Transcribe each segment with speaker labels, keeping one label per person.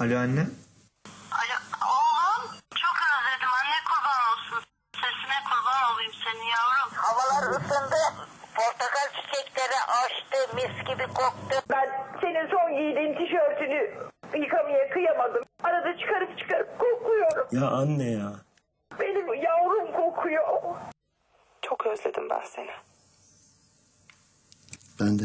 Speaker 1: Alo anne.
Speaker 2: Alo, oğlum çok özledim anne kurban olsun. Sesine kurban olayım senin yavrum.
Speaker 3: Havalar ısındı. Portakal çiçekleri açtı. Mis gibi koktu.
Speaker 4: Ben senin son giydiğin tişörtünü yıkamaya kıyamadım. Arada çıkarıp çıkarıp kokluyorum.
Speaker 5: Ya anne ya.
Speaker 4: Benim yavrum kokuyor.
Speaker 6: Çok özledim ben seni.
Speaker 5: Ben de.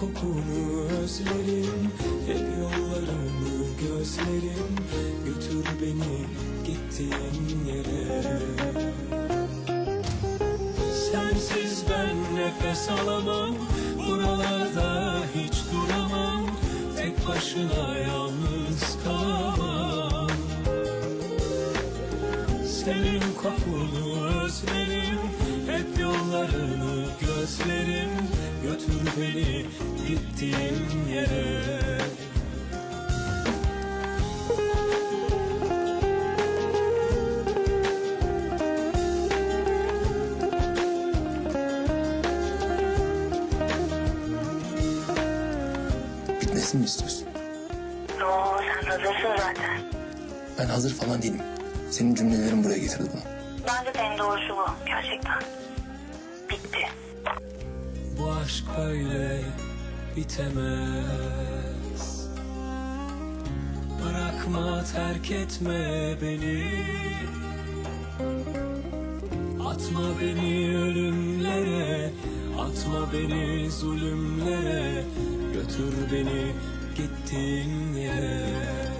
Speaker 7: kokunu özlerim Hep yollarını gözlerim. Götür beni gittiğin yere. Sensiz ben nefes alamam Buralarda hiç duramam. Tek başına yalnız kalamam. Senin kokunu özlerim Hep yollarını gözlerim Götür beni gittiğin yere
Speaker 5: Bitmesini mi istiyorsun?
Speaker 2: Oo sen hazırsın zaten.
Speaker 5: Ben hazır falan değilim. Senin cümlelerin buraya getirdi bunu.
Speaker 2: Bence de en bu. Gerçekten. Bitti.
Speaker 7: Bu aşk böyle bitemez. Bırakma terk etme beni. Atma beni ölümlere Atma beni zulümlere. Götür beni gittiğin yere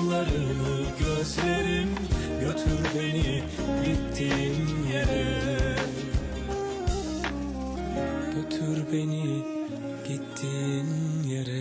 Speaker 7: yollarını gözlerim Götür beni gittiğin yere. Götür beni gittiğin yere